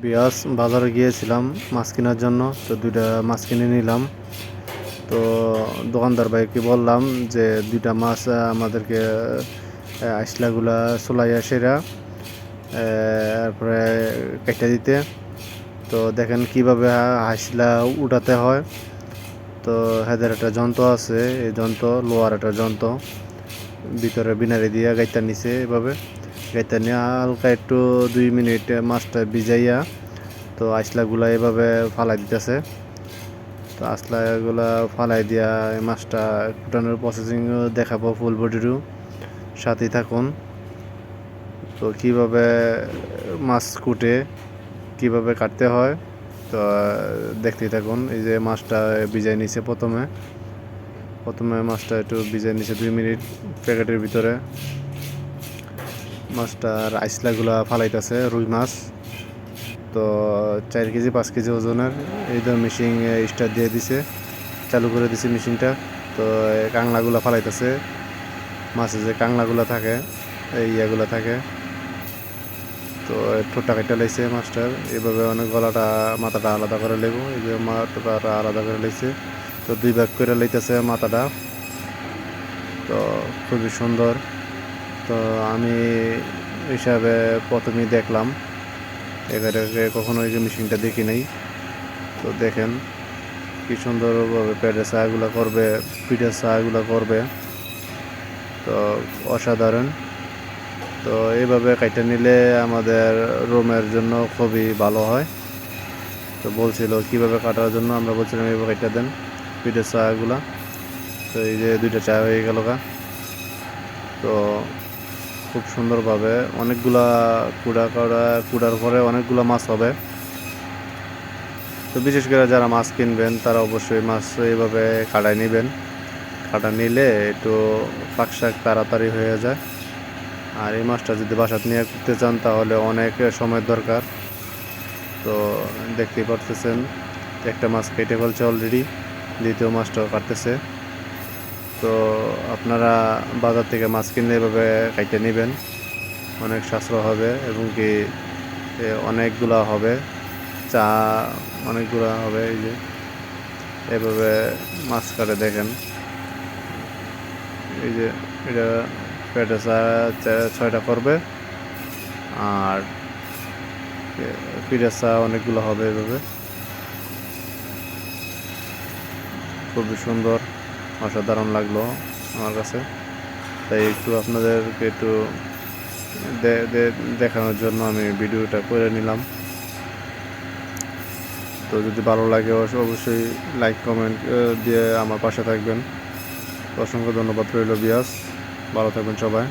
বিয়াস বাজারে গিয়েছিলাম মাছ কেনার জন্য, তো দুইটা মাছ কিনে নিলাম। তো দোকানদার ভাইকে বললাম যে দুইটা মাছ আমাদেরকে আইসলাগুলা চলাইয়া সেরা তারপরে কেটে দিতে। তো দেখেন কীভাবে হাইসলা উঠাতে হয়। তো হেদের একটা যন্ত্র আছে, এই যন্ত্র, লোহার একটা যন্ত্র, ভিতরে বিনারে দিয়ে গাইতার নিচে এভাবে। গাইতার নিয়ে হালকা একটু দুই মিনিট মাছটা ভিজাইয়া তো আইসলাগুলা এভাবে ফালাই দিতেছে। তো আইসলাগুলা ফালাই দিয়া এই মাছটা কুটানোর প্রসেসিং দেখাবো ফুল বডিরও সাথেই থাকুন। তো কীভাবে মাছ কুটে, কীভাবে কাটতে হয়, তো দেখতেই থাকুন। এই যে মাছটা ভিজাই নিছে প্রথমে। প্রথমে মাছটা একটু ভিজাই নিছে দুই মিনিট প্যাকেটের ভিতরে। মাছটার আইসলাগুলা ফালাইতেছে, রুই মাছ। তো চার কেজি, পাঁচ কেজি ওজনের। এই তো মেশিন স্টার্ট দিয়ে দিছে, চালু করে দিছে মেশিনটা তো কাংলাগুলা ফালাইতেছে। মাছে যে কাংলাগুলা থাকে, এই ইয়াগুলা থাকে। তো ঠোঁটটা কেটে লাইছে মাছটার। এইভাবে অনেক গলাটা, মাথাটা আলাদা করে লেব। এই যে মাথাটা আলাদা করে লাইছে। তো দুই ভাগ করে লাইতেছে মাথাটা। তো খুবই সুন্দর। তো আমি হিসাবে প্রথমেই দেখলাম। এবারে কখনো এই মেশিনটা দেখি নাই। তো দেখেন কি সুন্দরভাবে পেটের চাগুলো করবে, পিঠের চাগুলো করবে। তো অসাধারণ। তো এইভাবে কাইটা নিলে আমাদের রুমের জন্য খুবই ভালো হয়। তো বলছিল কীভাবে কাটার জন্য, আমরা বলছিলাম, এইভাবে কাইটা দেন পিঠের চাগুলা তো এই যে দুইটা চা হয়ে গেল গা। তো খুব সুন্দরভাবে অনেকগুলা কুড়া কাড়া, কুড়ার পরে অনেকগুলা মাছ হবে। তো বিশেষ করে যারা মাছ কিনবেন, তারা অবশ্যই মাছ এইভাবে কাটায় নেবেন। কাটা নিলে একটু পাক শাক তাড়াতাড়ি হয়ে যায়। আর এই মাছটা যদি বাসাত নিয়ে করতে চান, তাহলে অনেক সময় দরকার। তো দেখতেই পারতেছেন, একটা মাছ কেটে ফেলছে অলরেডি দ্বিতীয় মাছটাও কাটতেছে। তো আপনারা বাজার থেকে মাছ কিনলে এভাবে কাইটে নেবেন। অনেক সাশ্রয় হবে এবং কি অনেকগুলা হবে। চা অনেকগুলা হবে, এই যে। এভাবে মাছ কাটে দেখেন। এই যে এটা পেটে ছয়টা করবে আর পিঠের চা অনেকগুলো হবে এভাবে। খুবই সুন্দর। অসাধারণ লাগল আমার কাছে। তাই একটু আপনাদেরকে একটু দেখানোর জন্য আমি ভিডিওটা করে নিলাম। তো যদি ভালো লাগে অবশ্য- অবশ্যই লাইক কমেন্ট দিয়ে আমার পাশে থাকবেন। অসংখ্য ধন্যবাদ রইল বিয়াস ভালো থাকবেন সবাই।